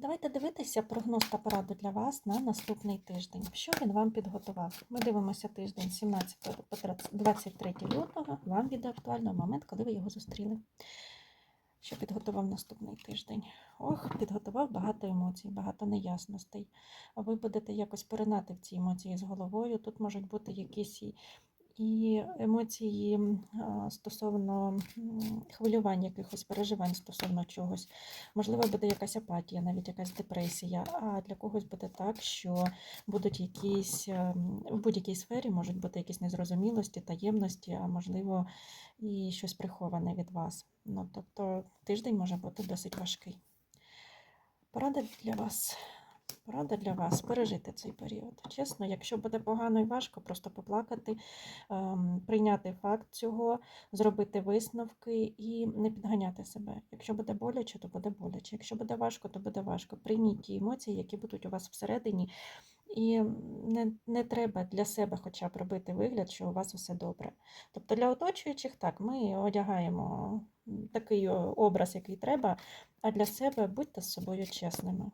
Давайте дивитися прогноз та пораду для вас на наступний тиждень. Що він вам підготував? Ми дивимося тиждень 17 по 23 лютого. Вам буде актуально в момент, коли ви його зустріли. Що підготував наступний тиждень? Ох, підготував багато емоцій, багато неясностей. Ви будете якось поринати в ці емоції з головою. Тут можуть бути якісь і, емоції стосовно хвилювань, якихось переживань стосовно чогось. Можливо, буде якась апатія, навіть якась депресія. А для когось буде так, що будуть якісь ем, в будь-якій сфері можуть бути якісь незрозумілості, таємності, а можливо, і щось приховане від вас. Ну, тобто тиждень може бути досить важкий. Порада для вас. Порада для вас пережити цей період. Чесно, якщо буде погано і важко, просто поплакати, ем, прийняти факт цього, зробити висновки і не підганяти себе. Якщо буде боляче, то буде боляче. Якщо буде важко, то буде важко. Прийміть ті емоції, які будуть у вас всередині, і не, не треба для себе хоча б робити вигляд, що у вас все добре. Тобто для оточуючих так, ми одягаємо такий образ, який треба, а для себе будьте з собою чесними.